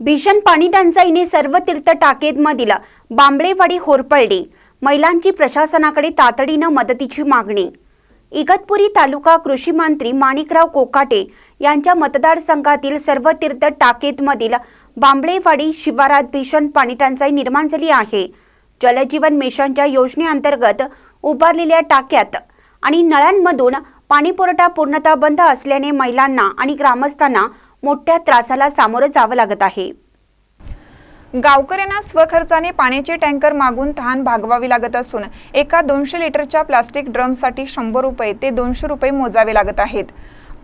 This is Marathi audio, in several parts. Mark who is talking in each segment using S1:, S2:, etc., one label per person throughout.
S1: भीषण पाणी टंचाईने सर्व तीर्थ टाकेदमधील बांबळेवाडी होरपळली महिलांची प्रशासनाकडे तातडीनं मदतीची मागणी. इगतपुरी तालुका कृषी मंत्री माणिकराव कोकाटे यांच्या मतदारसंघातील सर्व तीर्थ टाकेदमधील बांबळेवाडी शिवारात भीषण पाणीटंचाई निर्माण झाली आहे. जलजीवन मिशनच्या योजनेअंतर्गत उभारलेल्या टाक्यात आणि नळ्यांमधून पाणीपुरवठा पूर्णतः बंद असल्याने महिलांना आणि ग्रामस्थांना मोठ्या त्रासाला सामोरं जावं लागत आहे.
S2: गावकऱ्यांना स्वखर्चाने पाण्याचे टँकर मागून तहान भागवावी लागत असून एका दोनशे लिटरच्या प्लास्टिक ड्रमसाठी शंभर रुपये ते दोनशे रुपये मोजावे लागत आहेत.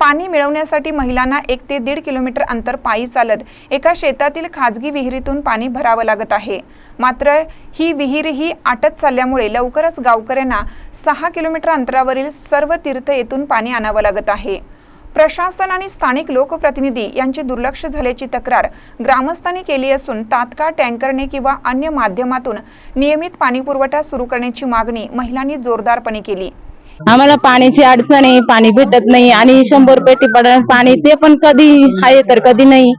S2: पाणी मिळवण्यासाठी महिलांना एक ते दीड किलोमीटर अंतर पायी चालत एका शेतातील खाजगी विहिरीतून पाणी भरावं लागत आहे. मात्र ही विहीरही आटत चालल्यामुळे लवकरच गावकऱ्यांना सहा किलोमीटर अंतरावरील सर्व तीर्थ येथून पाणी आणावं लागत आहे. प्रशासन आणि स्थानिक लोकप्रतिनिधी यांचे दुर्लक्ष झाल्याची तक्रार ग्रामस्थांनी केली असून तात्काळ टँकरने किंवा अन्य माध्यमातून नियमित पाणीपुरवठा सुरू करण्याची मागणी महिलांनी जोरदारपणे केली.
S3: आम्हाला पाण्याची अडचण आहे पाणी भेटत नाही आणि शंभर रुपये पडणार पाणी ते पण कधी आहे तर कधी नाही.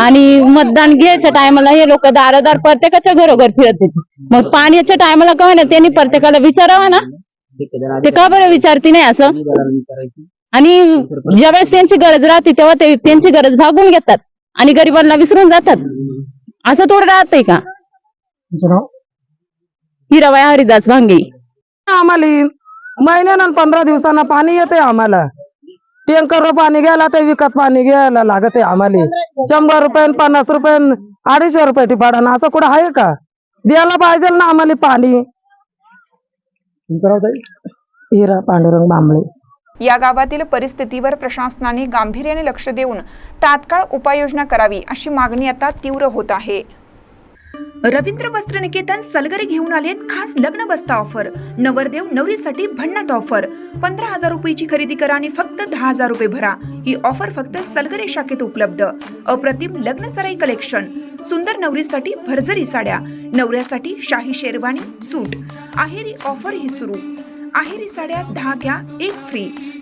S3: आणि मतदान घ्यायच्या टायमाला हे लोक दारोदार प्रत्येकाच्या घरोघर फिरत मग पाण्याच्या टायमाला का ना त्यांनी प्रत्येकाला विचारावा ना. ते का बरं विचारते नाही असं? आणि ज्यावेळेस त्यांची गरज राहते तेव्हा ते त्यांची गरज भागून घेतात आणि गरिबांना विसरून जातात. असं थोडं राहतंय का? हिराबाई हरिदास भांगे.
S4: आम्हाला महिन्यानं पंधरा दिवसांना पाणी येते आम्हाला. टँकर पाणी घ्यायला ते विकत पाणी घ्यायला लागत आहे आम्हाला. शंभर रुपये पन्नास रुपये अडीचशे रुपये टिपाडानं असं कुठं आहे का? द्यायला पाहिजे ना आम्हाला पाणी. हिरा पांडुरंग बांबळे.
S2: या गावातील परिस्थितीवर प्रशासनाने गांभीर्याने लक्ष देऊन तात्काळ उपाययोजना करावी अशी मागणी आता तीव्र होत आहे.
S5: रवींद्र वस्त्र निकेतन सलगरे घेऊन आलेत खास लग्न बस्ता ऑफर. नवरदेव नवरीसाठी भन्नाट ऑफर. पंधरा हजार रुपयाची खरेदी करा आणि फक्त दहा हजार रुपये भरा. ही ऑफर फक्त सलगरे शाखेत उपलब्ध. अप्रतिम लग्न सराई कलेक्शन. सुंदर नवरीसाठी भरजरी साड्या. नवऱ्यासाठी शाही शेरवानी सूट. आहेरी ऑफर ही सुरू. आहेरी साड्या दहा घ्या एक फ्री